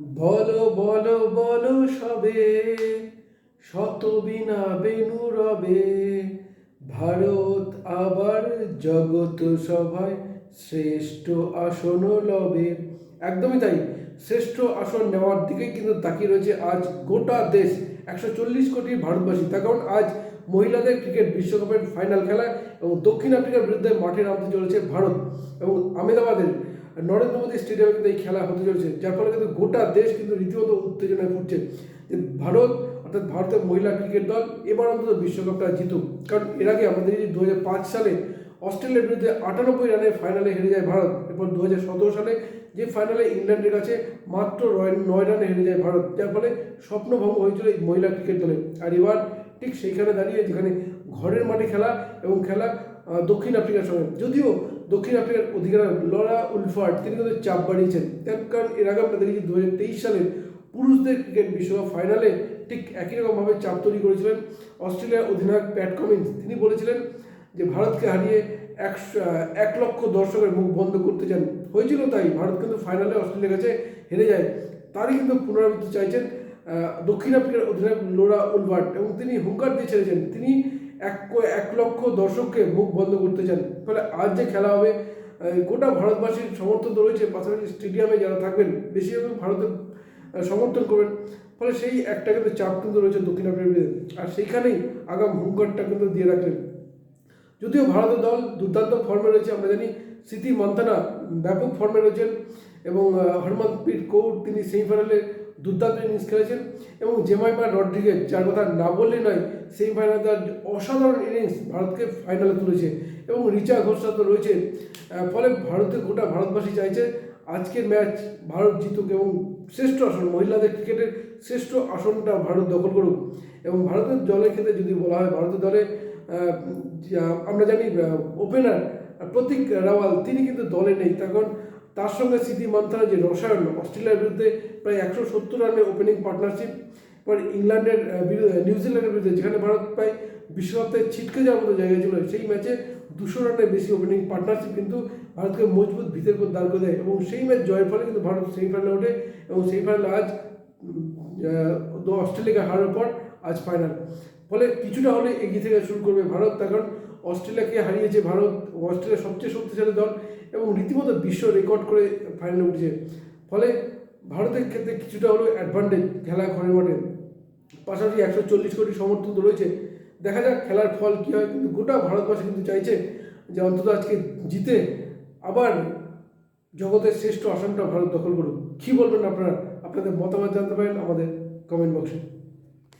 বলো বলো বলো সবে, শত বিনা বেনু রবে। ভারত আবার জগত সভায় শ্রেষ্ঠ আসন লবে। একদমই তাই, শ্রেষ্ঠ আসন নেওয়ার দিকেই কিন্তু তাকিয়ে রয়েছে আজ গোটা দেশ, একশো চল্লিশ কোটি ভারতবাসী। তার কারণ আজ মহিলাদের ক্রিকেট বিশ্বকাপের ফাইনাল খেলা এবং দক্ষিণ আফ্রিকার বিরুদ্ধে মাঠে নামতে চলেছে ভারত এবং আহমেদাবাদের নরেন্দ্র মোদী স্টেডিয়ামে কিন্তু এই খেলা হতে চলেছে, যার ফলে কিন্তু গোটা দেশ কিন্তু রীতিমতো উত্তেজনায় ফুটছে যে ভারত অর্থাৎ ভারতের মহিলা ক্রিকেট দল এবার অন্তত বিশ্বকাপটা জিতুক। কারণ এর আগে আমাদের এই দু সালে অস্ট্রেলিয়ার বিরুদ্ধে আটানব্বই রানে ফাইনালে হেরে যায় ভারত, এরপর দু হাজার সতেরো সালে যে ফাইনালে ইংল্যান্ডের কাছে মাত্র নয় রানে হেরে যায় ভারত, যার ফলে স্বপ্নভঙ্গ হয়েছিল এই মহিলা ক্রিকেট দলে। আর এবার ঠিক সেইখানে দাঁড়িয়ে যেখানে ঘরের মাঠে খেলা এবং খেলা দক্ষিণ আফ্রিকার সঙ্গে যদিও দক্ষিণ আফ্রিকার অধিকার লরা উলফার্ট তিনি কিন্তু চাপ বাড়িয়েছেন। কারণ এর আগে আমরা দেখেছি দু হাজার তেইশ সালের পুরুষদের ক্রিকেট বিশ্বকাপ ফাইনালে ঠিক একই রকমভাবে চাপ তৈরি করেছিলেন অস্ট্রেলিয়ার অধিনায়ক প্যাট কমিন্স। তিনি বলেছিলেন যে, ভারতকে হারিয়ে একশো, এক লক্ষ দর্শকের মুখ বন্ধ করতে চান। হয়েছিল তাই, ভারত কিন্তু ফাইনালে অস্ট্রেলিয়ার কাছে হেরে যায়। তারই কিন্তু পুনরাবৃত্তি চাইছেন দক্ষিণ আফ্রিকার অধিনায়ক লোরা উলবার্ট এবং তিনি হুঙ্কার দিয়ে ছেড়েছেন। তিনি এক এক লক্ষ দর্শককে মুখ বন্ধ করতে চান। ফলে আজ যে খেলা হবে গোটা ভারতবাসীর সমর্থন তো রয়েছে, পাশাপাশি স্টেডিয়ামে যারা থাকবেন বেশিরভাগ ভারতের সমর্থন করবেন। ফলে সেই একটা কিন্তু চাপ কিন্তু রয়েছে দক্ষিণ আফ্রিকার আর সেইখানেই আগাম হুঙ্কারটা কিন্তু দিয়ে রাখলেন। যদিও ভারতের দল দুর্দান্ত ফর্মে রয়েছে, আমরা জানি স্মৃতি মন্থানা ব্যাপক ফর্মে রয়েছেন এবং হরমনপ্রীত কৌর তিনি সেমিফাইনালে দুর্দান্ত ইনিংস খেলেছেন এবং জেমাইমা রড্রিগেজ, যার কথা না বললে নয় সেমিফাইনালে তার অসাধারণ ইনিংস ভারতকে ফাইনালে তুলেছে এবং রিচা ঘোষরা তো রয়েছে। ফলে ভারতের গোটা ভারতবাসী চাইছে আজকের ম্যাচ ভারত জিতুক এবং শ্রেষ্ঠ আসন, মহিলাদের ক্রিকেটের শ্রেষ্ঠ আসনটা ভারত দখল করুক। এবং ভারতের দলের ক্ষেত্রে যদি বলা হয়, ভারতের দলে আমরা জানি ওপেনার প্রতীক রাওয়াল, তিনি কিন্তু দলে নেই। তখন তার সঙ্গে স্মৃতি মান্থানা যে রসায়ন, অস্ট্রেলিয়ার বিরুদ্ধে প্রায় একশো সত্তর রানের ওপেনিং পার্টনারশিপ পর ইংল্যান্ডের বিরুদ্ধে নিউজিল্যান্ডের বিরুদ্ধে, যেখানে ভারত প্রায় বিশ্বকাপ ছিটকে যাওয়ার মতো জায়গায় ছিল সেই ম্যাচে দুশো রানের বেশি ওপেনিং পার্টনারশিপ কিন্তু ভারতকে মজবুত ভিতের উপর দাঁড় করে দেয় এবং সেই ম্যাচ জয়ের ফলে কিন্তু ভারত সেমিফাইনালে ওঠে এবং সেমিফাইনালে আজ অস্ট্রেলিয়াকে হারার পর আজ ফাইনাল ফলে কিছুটা হলে এগিয়ে থেকে শুরু করবে ভারত। কারণ অস্ট্রেলিয়াকে হারিয়েছে ভারত অস্ট্রেলিয়া সবচেয়ে শক্তিশালী দল এবং রীতিমতো বিশ্ব রেকর্ড করে ফাইনালে উঠেছে। ফলে ভারতের ক্ষেত্রে কিছুটা হলেও অ্যাডভান্টেজ খেলা ঘরের মাঠে পাশাপাশি একশো চল্লিশ কোটি সমর্থন রয়েছে। দেখা যাক খেলার ফল কী হয়, কিন্তু গোটা ভারতবাসী কিন্তু চাইছে যে অন্তত আজকে জিতে আবার জগতের শ্রেষ্ঠ আসনটা ভারত দখল করুক। কী বলবেন আপনারা? আপনাদের মতামত জানতে পারেন আমাদের কমেন্ট বক্সে